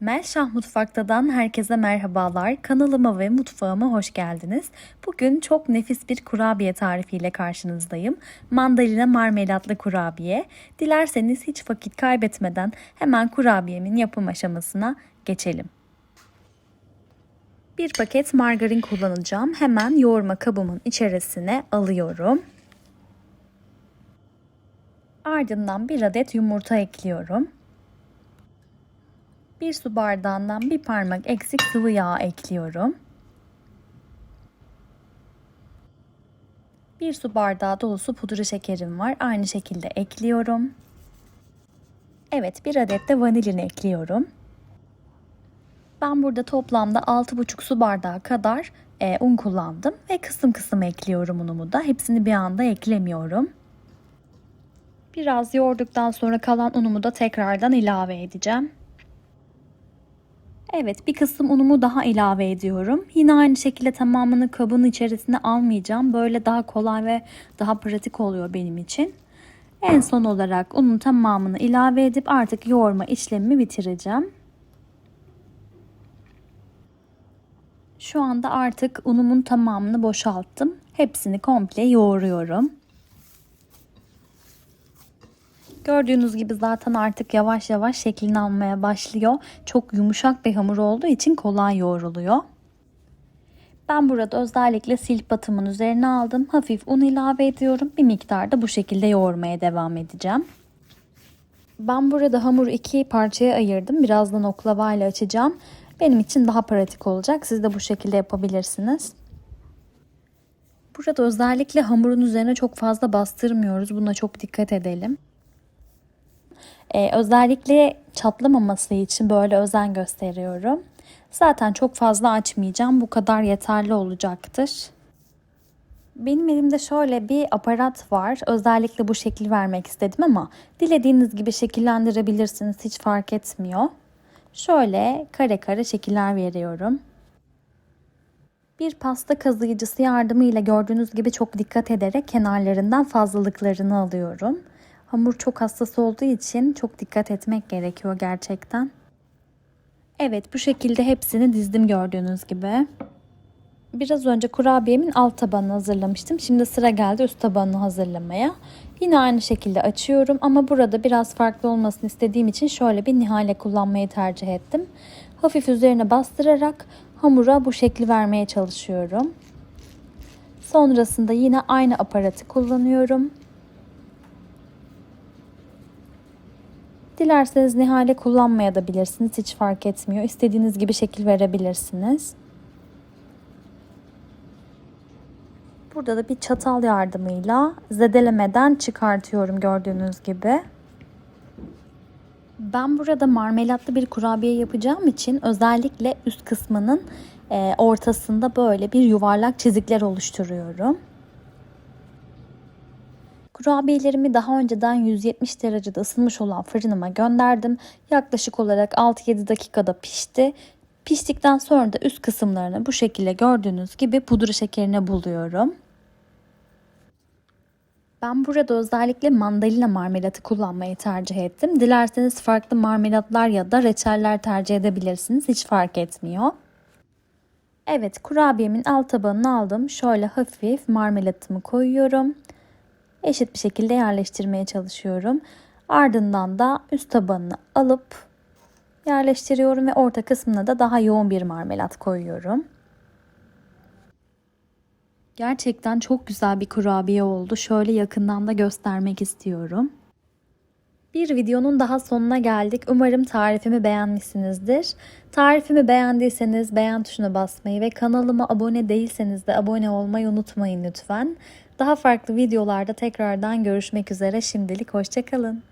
Melşah Mutfakta'dan herkese merhabalar. Kanalıma ve mutfağıma hoş geldiniz. Bugün çok nefis bir kurabiye tarifiyle karşınızdayım. Mandalina marmelatlı kurabiye. Dilerseniz hiç vakit kaybetmeden hemen kurabiyemin yapım aşamasına geçelim. Bir paket margarin kullanacağım. Hemen yoğurma kabımın içerisine alıyorum. Ardından bir adet yumurta ekliyorum. Bir su bardağından bir parmak eksik sıvı yağ ekliyorum. Bir su bardağı dolusu pudra şekerim var. Aynı şekilde ekliyorum. Evet bir adet de vanilin ekliyorum. Ben burada toplamda 6,5 su bardağı kadar e, un kullandım ve kısım kısım ekliyorum unumu da. Hepsini bir anda eklemiyorum. Biraz yoğurduktan sonra kalan unumu da tekrardan ilave edeceğim. Evet bir kısım unumu daha ilave ediyorum. Yine aynı şekilde tamamını kabın içerisine almayacağım. Böyle daha kolay ve daha pratik oluyor benim için. En son olarak unun tamamını ilave edip artık yoğurma işlemimi bitireceğim. Şu anda artık unumun tamamını boşalttım. Hepsini komple yoğuruyorum. Gördüğünüz gibi zaten artık yavaş yavaş şeklini almaya başlıyor. Çok yumuşak bir hamur olduğu için kolay yoğruluyor. Ben burada özellikle silp batımın üzerine aldım. Hafif un ilave ediyorum. Bir miktar da bu şekilde yoğurmaya devam edeceğim. Ben burada hamuru iki parçaya ayırdım. Birazdan oklavayla açacağım. Benim için daha pratik olacak. Siz de bu şekilde yapabilirsiniz. Burada özellikle hamurun üzerine çok fazla bastırmıyoruz. Buna çok dikkat edelim. Ee, özellikle çatlamaması için böyle özen gösteriyorum. Zaten çok fazla açmayacağım. Bu kadar yeterli olacaktır. Benim elimde şöyle bir aparat var. Özellikle bu şekil vermek istedim ama dilediğiniz gibi şekillendirebilirsiniz. Hiç fark etmiyor. Şöyle kare kare şekiller veriyorum. Bir pasta kazıyıcısı yardımıyla gördüğünüz gibi çok dikkat ederek kenarlarından fazlalıklarını alıyorum. Hamur çok hassas olduğu için çok dikkat etmek gerekiyor gerçekten. Evet bu şekilde hepsini dizdim gördüğünüz gibi. Biraz önce kurabiyemin alt tabanını hazırlamıştım. Şimdi sıra geldi üst tabanını hazırlamaya. Yine aynı şekilde açıyorum ama burada biraz farklı olmasını istediğim için şöyle bir nihale kullanmayı tercih ettim. Hafif üzerine bastırarak hamura bu şekli vermeye çalışıyorum. Sonrasında yine aynı aparatı kullanıyorum. Dilerseniz nihale kullanmaya da bilirsiniz. Hiç fark etmiyor. İstediğiniz gibi şekil verebilirsiniz. Burada da bir çatal yardımıyla zedelemeden çıkartıyorum gördüğünüz gibi. Ben burada marmelatlı bir kurabiye yapacağım için özellikle üst kısmının e, ortasında böyle bir yuvarlak çizikler oluşturuyorum. Kurabiyelerimi daha önceden 170 derecede ısınmış olan fırınıma gönderdim. Yaklaşık olarak 6-7 dakikada pişti. Piştikten sonra da üst kısımlarını bu şekilde gördüğünüz gibi pudra şekerine buluyorum. Ben burada özellikle mandalina marmelatı kullanmayı tercih ettim. Dilerseniz farklı marmelatlar ya da reçeller tercih edebilirsiniz. Hiç fark etmiyor. Evet kurabiyemin alt tabanını aldım. Şöyle hafif marmelatımı koyuyorum eşit bir şekilde yerleştirmeye çalışıyorum. Ardından da üst tabanını alıp yerleştiriyorum ve orta kısmına da daha yoğun bir marmelat koyuyorum. Gerçekten çok güzel bir kurabiye oldu. Şöyle yakından da göstermek istiyorum. Bir videonun daha sonuna geldik. Umarım tarifimi beğenmişsinizdir. Tarifimi beğendiyseniz beğen tuşuna basmayı ve kanalıma abone değilseniz de abone olmayı unutmayın lütfen. Daha farklı videolarda tekrardan görüşmek üzere. Şimdilik hoşçakalın.